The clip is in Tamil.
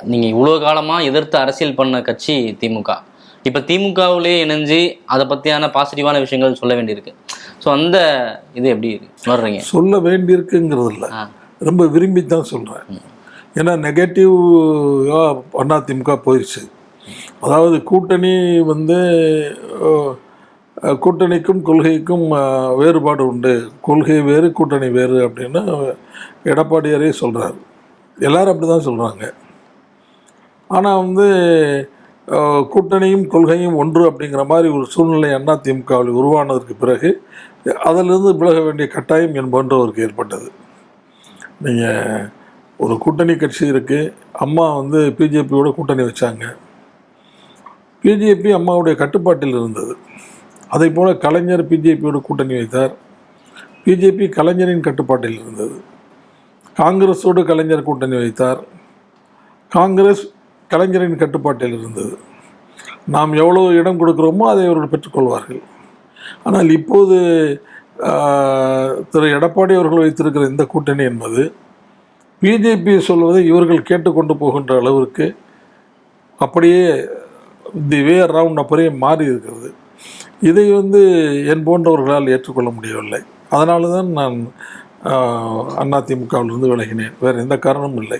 நீங்கள் இவ்வளோ காலமாக எதிர்த்து அரசியல் பண்ண கட்சி திமுக. இப்போ திமுகவிலே இணைஞ்சு அதை பற்றியான பாசிட்டிவான விஷயங்கள் சொல்ல வேண்டியிருக்கு. ஸோ அந்த இது எப்படி வர்றீங்க சொல்ல வேண்டியிருக்குங்கிறது இல்லை ரொம்ப விரும்பி தான் சொல்கிறேன் ஏன்னா நெகட்டிவ் அண்ணா திமுக போயிடுச்சு அதாவது கூட்டணி வந்து கூட்டணிக்கும் கொள்கைக்கும் வேறுபாடு உண்டு. கொள்கை வேறு கூட்டணி வேறு அப்படின்னு எடப்பாடியாரே சொல்கிறார் எல்லாரும் அப்படி தான் சொல்கிறாங்க ஆனால் வந்து கூட்டணியும் கொள்கையும் ஒன்று அப்படிங்கிற மாதிரி ஒரு சூழ்நிலை அண்ணா திமுகவில் உருவானதற்கு பிறகு அதிலிருந்து விலக வேண்டிய கட்டாயம் என் அவருக்கு ஏற்பட்டது. நீங்கள் ஒரு கூட்டணி கட்சி இருக்குது அம்மா வந்து பிஜேபியோட கூட்டணி வச்சாங்க. பிஜேபி அம்மாவுடைய கட்டுப்பாட்டில் இருந்தது. அதே போல் கலைஞர் பிஜேபியோட கூட்டணி வைத்தார். பிஜேபி கலைஞரின் கட்டுப்பாட்டில் இருந்தது. காங்கிரஸோடு கலைஞர் கூட்டணி வைத்தார். காங்கிரஸ் கலைஞரின் கட்டுப்பாட்டில் இருந்தது. நாம் எவ்வளோ இடம் கொடுக்குறோமோ அதை அவர்கள் பெற்றுக்கொள்வார்கள். ஆனால் இப்போது திரு எடப்பாடி அவர்கள் வைத்திருக்கிற இந்த கூட்டணி என்பது பிஜேபி சொல்வதை இவர்கள் கேட்டுக்கொண்டு போகின்ற அளவிற்கு அப்படியே தி வே அரவுண்ட் அப்படியே மாறி இருக்கிறது. இதை வந்து என் போன்றவர்களால் ஏற்றுக்கொள்ள முடியவில்லை. அதனால தான் நான் அதிமுகவிலிருந்து விலகினேன். வேறு எந்த காரணமும் இல்லை.